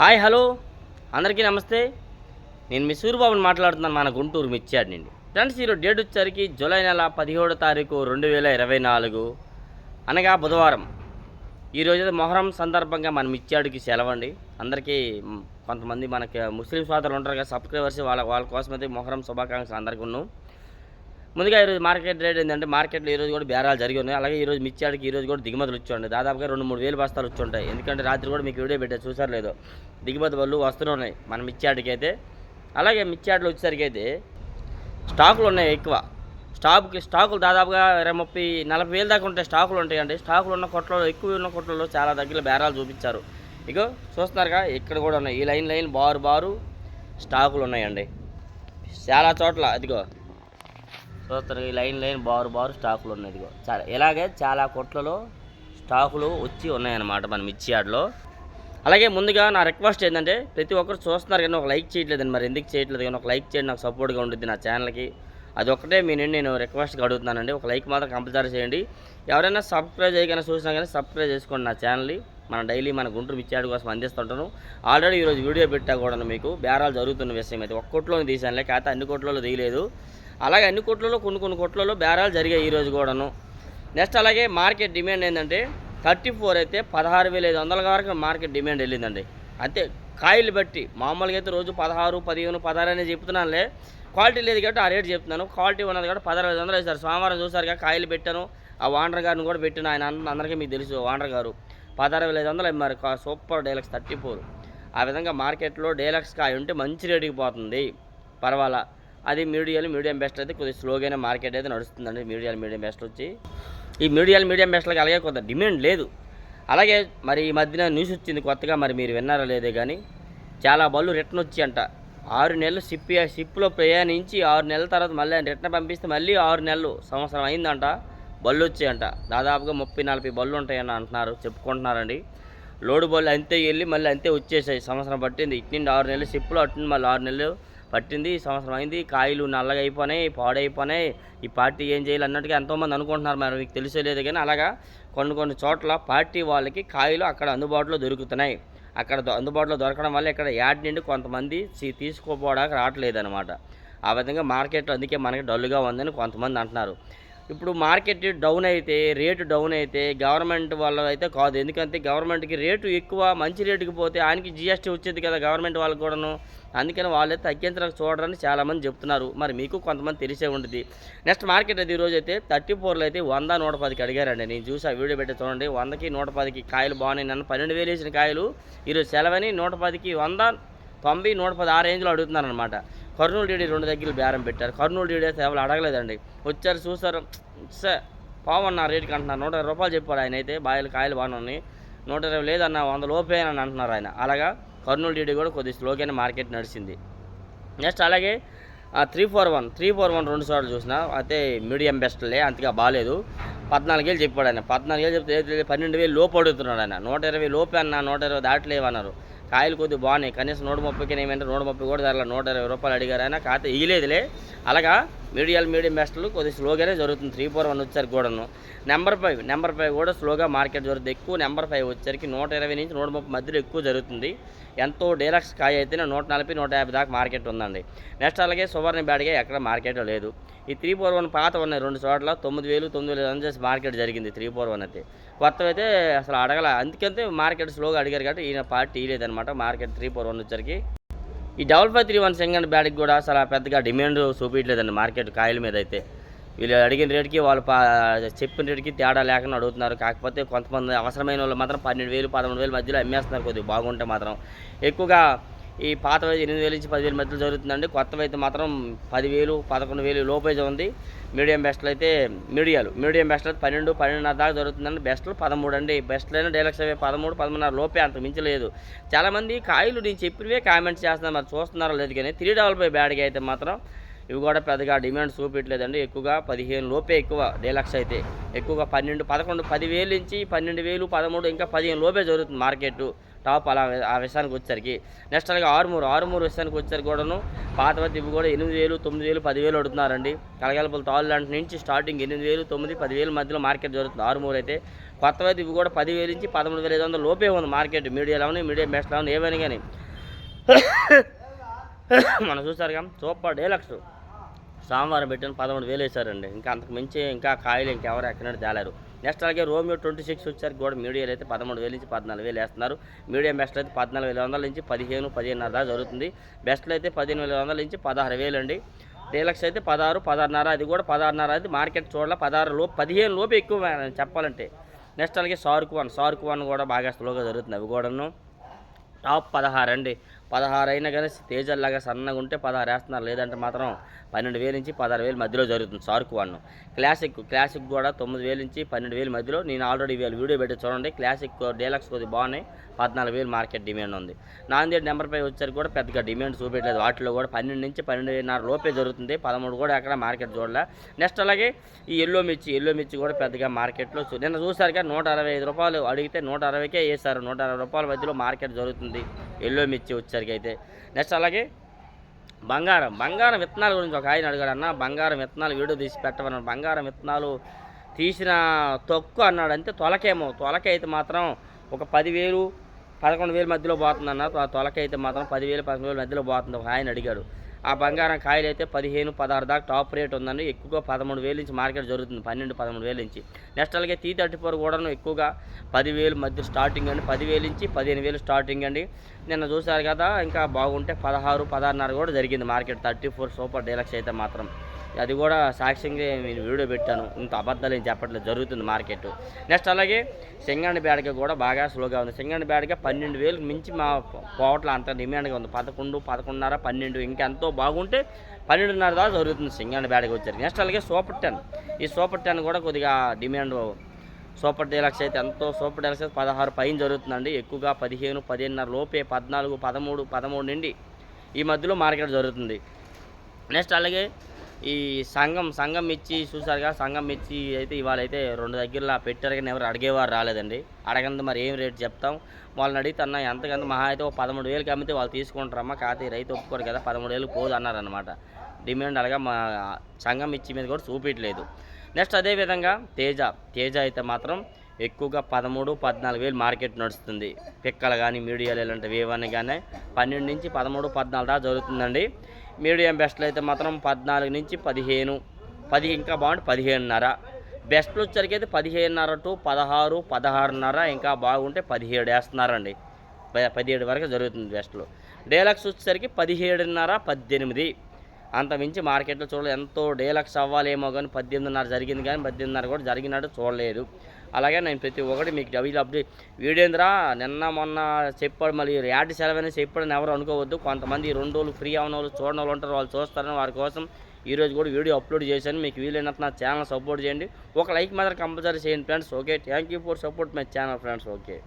Hi hello. అందరికీ నమస్తే. నేను మీ సూర్యబాబుని మాట్లాడుతున్నాను మన గుంటూరు మిర్చాడ్ నుండి ఫ్రెండ్స్ ఈరోజు డేట్ వచ్చేసరికి జూలై నెల పదిహేడో తారీఖు రెండు వేల ఇరవై నాలుగు. అనగా బుధవారం. ఈరోజు మొహరం సందర్భంగా మన మిర్చాడుకి సెలవండి. అందరికీ కొంతమంది మనకి ముస్లిం సోదరులు ఉంటారు కదా సబ్స్క్రైబర్స్ వాళ్ళ వాళ్ళ కోసం అయితే మొహరం శుభాకాంక్షలు అందరికీ ఉన్నాం. ముందుగా ఈరోజు మార్కెట్ రేట్ ఏంటంటే మార్కెట్లో ఈరోజు కూడా బేరాలు జరిగి ఉన్నాయి. అలాగే ఈరోజు మిర్చాడికి ఈరోజు కూడా దిగుమతులు వచ్చి దాదాపుగా రెండు మూడు వేలు బస్తాలు వచ్చి ఉంటాయి. ఎందుకంటే రాత్రి కూడా మీకు వీడియో పెట్టారు చూసారు లేదు? దిగుమతి వాళ్ళు వస్తూనే ఉన్నాయి మన మిర్చాడికి అయితే. అలాగే మిర్చాడిలో వచ్చేసరికి అయితే స్టాకులు ఉన్నాయి ఎక్కువ. స్టాక్కి స్టాకులు దాదాపుగా ఇరవై ముప్పై నలభై వేలు దాకా ఉంటాయి స్టాకులు ఉంటాయండి. స్టాకులు ఉన్న కొట్లలో ఎక్కువ ఉన్న కొట్లలో చాలా దగ్గర బేరాలు చూపించారు. ఇక చూస్తున్నారుగా ఇక్కడ కూడా ఉన్నాయి. ఈ లైన్ లైన్ బారు బారు స్టాకులు ఉన్నాయండి. చాలా చోట్ల అదిగో. చూస్తారు లైన్ లైన్ బారు బారు స్టాకులు ఉన్నాయి ఇదిగో. చాలా ఇలాగే చాలా కొట్లలో స్టాకులు వచ్చి ఉన్నాయన్నమాట మన మిర్చి యార్డ్లో. అలాగే ముందుగా నా రిక్వెస్ట్ ఏంటంటే ప్రతి ఒక్కరు చూస్తున్నారు కానీ ఒక లైక్ చేయట్లేదండి మరి. ఎందుకు చేయట్లేదు? కానీ ఒక లైక్ చేయండి నాకు సపోర్ట్గా ఉంటుంది నా ఛానల్కి. అది ఒకటే మీ నుండి నేను రిక్వెస్ట్గా అడుగుతున్నానండి. ఒక లైక్ మాత్రం కంపల్సరీ చేయండి. ఎవరైనా సబ్స్క్రైబ్ చేయగానే చూసినా కానీ సబ్స్క్రైబ్ చేసుకోండి నా ఛానల్ని. మన డైలీ మన గుంటూరు మిర్చాడు కోసం అందిస్తుంటాను. ఆల్రెడీ ఈరోజు వీడియో పెట్టా కూడా మీకు. బేరాలు జరుగుతున్న విషయం అయితే ఒక్క కొట్లో తీసానులే కాకపోతే అన్ని కోట్లలో తీయలేదు. అలాగే అన్ని కోట్లలో కొన్ని కొన్ని కోట్లలో బేరాలు జరిగాయి ఈరోజు కూడాను. నెక్స్ట్ అలాగే మార్కెట్ డిమాండ్ ఏంటంటే థర్టీ ఫోర్ అయితే పదహారు వేల ఐదు వందల వరకు మార్కెట్ డిమాండ్ వెళ్ళిందండి. అంతే కాయలు బట్టి మామూలుగా అయితే రోజు పదహారు పదిహేను పదహారు అనేది చెప్తున్నానులే. క్వాలిటీ లేదు కాబట్టి ఆ రేట్ చెప్తున్నాను. క్వాలిటీ ఉన్నది కాబట్టి పదహారు ఐదు వందలు వేస్తారు సోమవారం చూసారుగా కాయలు పెట్టాను. ఆ వాండర్ గారిని కూడా పెట్టిన ఆయన అన్న- అందరికీ మీకు తెలుసు వాండర్ గారు. పదహారు వేల ఐదు వందలు అమ్మారు. కా- సూపర్ డైలక్స్ థర్టీ ఫోర్. ఆ విధంగా మార్కెట్లో డైలక్స్ కాయ ఉంటే మంచి రేటుకి పోతుంది. పర్వాలా? అది మీడియాలు మీడియం బెస్ట్ అయితే కొద్దిగా స్లోగానే మార్కెట్ అయితే నడుస్తుందండి మీడియాలు మీడియం బెస్ట్ వచ్చి. ఈ మీడియాలు మీడియం బెస్ట్లకి అలాగే కొంత డిమాండ్ లేదు. అలాగే మరి ఈ మధ్యన న్యూస్ వచ్చింది కొత్తగా మరి మీరు విన్నారా లేదే కానీ చాలా బళ్ళు రిటర్న్ వచ్చి అంట ఆరు నెలలు షిప్ షిప్లో ప్రయాణించి ఆరు నెలల తర్వాత మళ్ళీ రిటర్న్ పంపిస్తే మళ్ళీ ఆరు నెలలు సంవత్సరం అయిందంట బళ్ళు వచ్చాయంట. దాదాపుగా ముప్పై నలభై బళ్ళు ఉంటాయని అంటున్నారు చెప్పుకుంటున్నారండి. లోడు బళ్ళు అంతే వెళ్ళి మళ్ళీ అంతే వచ్చేసాయి. సంవత్సరం పట్టింది. ఇటు నుండి ఆరు నెలలు షిప్లో అటు మళ్ళీ ఆరు నెలలు పట్టింది సంవత్సరం అయింది కాయలు నల్లగా అయిపోయినాయి పాడైపోయినాయి ఈ పార్టీ ఏం చేయాలి అన్నట్టుగా ఎంతోమంది అనుకుంటున్నారు మరి మీకు తెలిసే లేదు కానీ అలాగా కొన్ని కొన్ని చోట్ల పార్టీ వాళ్ళకి కాయలు అక్కడ అందుబాటులో దొరుకుతున్నాయి. అక్కడ అందుబాటులో దొరకడం వల్ల ఇక్కడ యాడ్ నుండి కొంతమంది తీసుకోపోవడానికి రావట్లేదు అనమాట ఆ విధంగా మార్కెట్లో అందుకే మనకి డల్గా ఉందని కొంతమంది అంటున్నారు. ఇప్పుడు మార్కెట్ డౌన్ అయితే రేటు డౌన్ అయితే గవర్నమెంట్ వల్ల అయితే కాదు. ఎందుకంటే గవర్నమెంట్కి రేటు ఎక్కువ మంచి రేటుకి పోతే ఆయనకి జిఎస్టీ వచ్చేది కదా గవర్నమెంట్ వాళ్ళకి కూడాను. అందుకని వాళ్ళే తగ్గించడానికి చూడరని చాలామంది చెప్తున్నారు. మరి మీకు కొంతమంది తెలిసే ఉంటుంది నెక్స్ట్ మార్కెట్ అది ఈరోజు అయితే థర్టీ ఫోర్లో అయితే వంద నూట పదికి అడిగారండి. నేను చూసి ఆ వీడియో పెట్టి చూడండి. వందకి నూట పదికి కాయలు బాగున్నాయి. నన్ను పన్నెండు వేలు వేసిన కాయలు ఈరోజు సెలవని నూట పదికి వంద తొంభై నూట పది ఆ రేంజ్లో అడుగుతున్నారనమాట కర్నూలు డీడీ రెండు దగ్గర బేరం పెట్టారు. కర్నూలు డీడీ సేవలు అడగలేదండి. వచ్చారు చూసారు సే పావన్న రేటుకి అంటున్నారు. నూట ఇరవై రూపాయలు చెప్పాడు ఆయన అయితే బాయలు కాయలు బాగానే ఉన్నాయి నూట ఇరవై లేదన్న వంద లోపే అని అంటున్నారు ఆయన. అలాగా కర్నూలు డీడీ కూడా కొద్ది స్లోగానే మార్కెట్ నడిచింది. నెక్స్ట్ అలాగే three four one three four one రెండు సార్లు చూసిన అయితే మీడియం బెస్ట్లే అంతగా బాగాలేదు. పద్నాలుగేళ్ళు చెప్పాడు ఆయన. పద్నాలుగేళ్ళు చెప్తే పన్నెండు వేలు లోపు అడుగుతున్నాడు ఆయన. నూట ఇరవై లోపే అన్న నూట ఇరవై దాటలేవన్నారు కాయలు కొద్దిగా బాగున్నాయి. కనీసం నూట ముప్పైకి ఏమంటే నూట ముప్పై కూడా ధరల నూట ఇరవై రూపాయలు అడిగారు అయినా ఖాతా ఇయ్యలేదులే. అలాగా మీడియాలు మీడియం బెస్ట్లు కొద్దిగా స్లోగానే జరుగుతుంది. త్రీ ఫోర్ వన్ వచ్చారు కూడాను. నెంబర్ ఫైవ్ నెంబర్ ఫైవ్ కూడా స్లోగా మార్కెట్ జరుగుతుంది. ఎక్కువ నెంబర్ ఫైవ్ వచ్చరికి నూట ఇరవై నుంచి నూట ముప్పై మధ్యలో ఎక్కువ జరుగుతుంది. ఎంతో డీలక్స్ కాయ అయితేనే నూట నలభై నూట యాభై దాకా మార్కెట్ ఉందండి. నెక్స్ట్ అలాగే సువర్ణ బ్యాడ్గా ఎక్కడ మార్కెట్ లేదు. ఈ త్రీ ఫోర్ వన్ పాత ఉన్నాయి రెండు చోట్ల. తొమ్మిది వేలు తొమ్మిది వేలు అని చేసి మార్కెట్ జరిగింది త్రీ ఫోర్ వన్ అయితే. కొత్తవి అయితే అసలు అడగల. అందుకంతే మార్కెట్ స్లోగా అడిగారు కాబట్టి ఈయన పార్టీ లేదనమాట మార్కెట్ త్రీ ఫోర్ వన్ వచ్చరికి ఈ double five three one second బ్యాట్కి కూడా అసలు పెద్దగా డిమాండ్ చూపించలేదండి మార్కెట్ కాయల మీద అయితే. వీళ్ళు అడిగిన రేటుకి వాళ్ళు పా చెప్పిన రేటుకి తేడా లేకుండా అడుగుతున్నారు. కాకపోతే కొంతమంది అవసరమైన వాళ్ళు మాత్రం పన్నెండు వేలు పదమూడు వేలు మధ్యలో అమ్మేస్తున్నారు కొద్దిగా. బాగుంటే మాత్రం ఎక్కువగా ఈ పాత ఎనిమిది వేలు నుంచి పదివేల మధ్యలో జరుగుతుందండి. కొత్తవి అయితే మాత్రం పదివేలు పదకొండు వేలు లోపేజ్ ఉంది మీడియం బెస్ట్లు అయితే మీడియాలు. మీడియం బెస్ట్లు అయితే పన్నెండు పన్నెండున్నర దాకా జరుగుతుందండి. బెస్ట్లు పదమూడు అండి. బెస్ట్లైనా డైలక్స్ అవే పదమూడు పదమూడున్నర లోపే అంత మించలేదు చాలామంది కాయలు నేను చెప్పినవే కామెంట్స్ చేస్తున్నారు. మరి చూస్తున్నారో లేదు కానీ త్రీ డబల్ ఫైవ్ బ్యాడ్గా అయితే మాత్రం ఇవి కూడా పెద్దగా డిమాండ్ చూపించలేదండి ఎక్కువగా పదిహేను లోపే ఎక్కువ డీలక్స్ అయితే. ఎక్కువగా పన్నెండు పదకొండు పదివేలు నుంచి పన్నెండు వేలు పదమూడు ఇంకా పదిహేను లోపే జరుగుతుంది మార్కెట్. టాప్ అలా ఆ విషయానికి వచ్చేసరికి. నెక్స్ట్ అలాగే ఆరుమూరు ఆరుమూరు విషయానికి వచ్చేసరికి కూడాను పాతవతి ఇవి కూడా ఎనిమిది వేలు తొమ్మిది వేలు పదివేలు అడుగుతున్నారండి. కలగలపల తాళ్ళు లాంటి నుంచి స్టార్టింగ్ ఎనిమిది వేలు తొమ్మిది పదివేల మధ్యలో మార్కెట్ జరుగుతుంది ఆరుమూరు అయితే. కొత్తవైతే ఇవి కూడా పదివేలు నుంచి పదమూడు వేల ఐదు వందల లోపే ఉంది మార్కెట్. మీడియాలో ఉంది మీడియం బెస్ట్లో ఉంది ఏమైనా కానీ. మనం చూసారుగా సూపర్ డేలక్స్. సోమవారం పెట్టిన పదమూడు వేలు వేశారండి. ఇంకా అంతకు మించి ఇంకా కాయలు ఇంకెవరు ఎక్కడైనా తేలారు. నెక్స్ట్ అలాగే రోమియో ట్వంటీ సిక్స్ వచ్చారు కూడా మీడియాలు అయితే పదమూడు వేలు నుంచి పద్నాలుగు వేలు వేస్తున్నారు. మీడియం బెస్ట్ అయితే పద్నాలుగు వేల వందల నుంచి పదిహేను పదిహేనున్నర దాకా జరుగుతుంది. బెస్ట్లో అయితే పదిహేను వేల వందల నుంచి పదహారు వేలు అండి డీలక్స్ అయితే పదహారు పదహారున్నర అది కూడా పదహారున్నర అది మార్కెట్ చూడాల పదహారు లోపు పదిహేను లోపు ఎక్కువ చెప్పాలంటే. నెక్స్ట్ అలాగే సార్క్ వన్ సార్క్ వన్ కూడా బాగా స్లోగా జరుగుతుంది అవి కూడాను. టాప్ పదహారు అండి పదహారు అయినా కానీ తేజల్లాగా సన్నగా ఉంటే పదహారు వేస్తున్నారు. లేదంటే మాత్రం పన్నెండు వేలు నుంచి పదహారు వేలు మధ్యలో జరుగుతుంది షార్క్ వన్ క్లాసిక్ క్లాసిక్ కూడా తొమ్మిది వేలు నుంచి పన్నెండు వేలు మధ్యలో. నేను ఆల్రెడీ వేలు వీడియో పెట్టి చూడండి. క్లాసిక్ డీలక్స్ కొద్దిగా బాగున్నాయి. పద్నాలుగు వేలు మార్కెట్ డిమాండ్ ఉంది. నాందేడ్ నెంబర్ పై కూడా పెద్దగా డిమాండ్ చూపెట్టలేదు. వాటిలో కూడా పన్నెండు నుంచి పన్నెండు వేలున్నర లోపే జరుగుతుంది. పదమూడు కూడా అక్కడ మార్కెట్ చూడలే. నెక్స్ట్ అలాగే ఈ ఎల్లో మిర్చి ఎల్లో మిర్చి కూడా పెద్దగా మార్కెట్లో చూ- నిన్న చూసారుగా నూట అరవై ఐదు రూపాయలు అడిగితే నూట అరవైకే వేశారు. నూట అరవై రూపాయల మధ్యలో మార్కెట్ జరుగుతుంది. ఎల్లో మిర్చి వచ్చేసరికి అయితే. నెక్స్ట్ అలాగే బంగారం. బంగారం విత్తనాల గురించి ఒక ఆయన అడిగాడు అన్న. బంగారం విత్తనాలు వీడియో తీసి పెట్టమన్నాడు. బంగారం విత్తనాలు తీసిన తొక్కు అన్నాడు. అంతే తొలకేమో. తొలక అయితే మాత్రం ఒక పదివేలు పదకొండు వేల మధ్యలో పోతుందన్న తొ- తొలక అయితే మాత్రం పదివేలు పదకొండు వేల మధ్యలో పోతుంది. ఒక ఆయన అడిగాడు. ఆ బంగారం కాయలు అయితే పదిహేను పదహారు దాకా టాప్ రేట్ ఉందండి. ఎక్కువగా పదమూడు వేలు నుంచి మార్కెట్ జరుగుతుంది. పన్నెండు పదమూడు వేలు నుంచి. నెక్స్ట్ అలాగే టీ థర్టీ ఫోర్ కూడాను ఎక్కువగా పదివేలు మధ్య స్టార్టింగ్ అండి. పదివేలు నుంచి పదిహేను వేలు స్టార్టింగ్ అండి. నిన్న చూశారు కదా ఇంకా బాగుంటే పదహారు పదహారున్నర కూడా జరిగింది market. Thirty four super deluxe అయితే మాత్రం. అది కూడా సాక్ష్యంగా నేను వీడియో పెట్టాను. ఇంత అబద్ధాలు ఏం చెప్పట్లేదు. జరుగుతుంది మార్కెట్. నెక్స్ట్ అలాగే సింగండి బ్యాడ్గా కూడా బాగా స్లోగా ఉంది. సింగండి బ్యాడ్గా పన్నెండు వేలకు మించి మా పోవట్ల అంత డిమాండ్గా ఉంది. పదకొండు పదకొండున్నర పన్నెండు ఇంకెంతో బాగుంటే పన్నెండున్నర దాకా జరుగుతుంది సింగండి బ్యాడ్గా వచ్చారు నెక్స్ట్ అలాగే సూపర్ టెన్. ఈ సూపర్ టెన్ కూడా కొద్దిగా డిమాండ్ సూపర్ డీలక్స్ అయితే ఎంతో సూపర్ డీలక్స్ అయితే పదహారు పైన జరుగుతుందండి. ఎక్కువగా పదిహేను పదిహేనున్నర లోపే పద్నాలుగు పదమూడు పదమూడు నుండి ఈ మధ్యలో మార్కెట్ జరుగుతుంది. నెక్స్ట్ అలాగే ఈ సంఘం సంఘం ఇచ్చి చూసారుగా సంఘం ఇచ్చి అయితే ఇవాళ అయితే రెండు దగ్గరలో పెట్టారు కానీ ఎవరు అడిగేవారు రాలేదండి. అడగంది మరి ఏం రేట్ చెప్తాం. వాళ్ళని అడిగితే అన్న ఎంతకంత మహా అయితే ఒక పదమూడు వేలకి అమ్మితే వాళ్ళు తీసుకుంటారమ్మా కాకపోతే రైతు ఒప్పుకోరు కదా పదమూడు వేలు పోదు అన్నారనమాట డిమాండ్ అలాగా మా సంఘం ఇచ్చి మీద కూడా చూపించలేదు. నెక్స్ట్ అదేవిధంగా తేజ తేజ అయితే మాత్రం ఎక్కువగా పదమూడు పద్నాలుగు వేలు మార్కెట్ నడుస్తుంది. పిక్కలు కానీ మీడియాలు ఇలాంటివి ఏవన్నీ కానీ పన్నెండు నుంచి పదమూడు పద్నాలుగు దాకా జరుగుతుందండి. మీడియం బెస్ట్లు అయితే మాత్రం పద్నాలుగు నుంచి పదిహేను పది ఇంకా బాగుంటే పదిహేనున్నర. బెస్ట్లు వచ్చరికి అయితే పదిహేనున్నర టు పదహారు పదహారున్నర ఇంకా బాగుంటే పదిహేడు వేస్తున్నారండి. పదిహేడు వరకు జరుగుతుంది బెస్ట్లు. డేలక్స్ వచ్చేసరికి పదిహేడున్నర పద్దెనిమిది. అంత మించి మార్కెట్లో చూడలేదు. ఎంతో డేలక్స్ అవ్వాలేమో కానీ పద్దెనిమిదిన్నర జరిగింది కానీ పద్దెనిమిదిన్నర కూడా జరిగినట్టు చూడలేదు. అలాగే నేను ప్రతి ఒక్కటి మీకు డబ్బులు అప్డేట్ వీడేంద్రా నిన్న మొన్న చెప్పాడు మళ్ళీ యాడ్ సెలవని చెప్పాడని ఎవరు అనుకోవద్దు. కొంతమంది రెండు రోజులు ఫ్రీ అవన వాళ్ళు చూడని వాళ్ళు ఉంటారు వాళ్ళు చూస్తారని వారి కోసం ఈరోజు కూడా వీడియో అప్లోడ్ చేశాను. మీకు వీలైనంత నా ఛానల్ సపోర్ట్ చేయండి. ఒక లైక్ మాత్రం కంపల్సరీ చేయండి friends. Okay thank you for support my channel friends. Okay.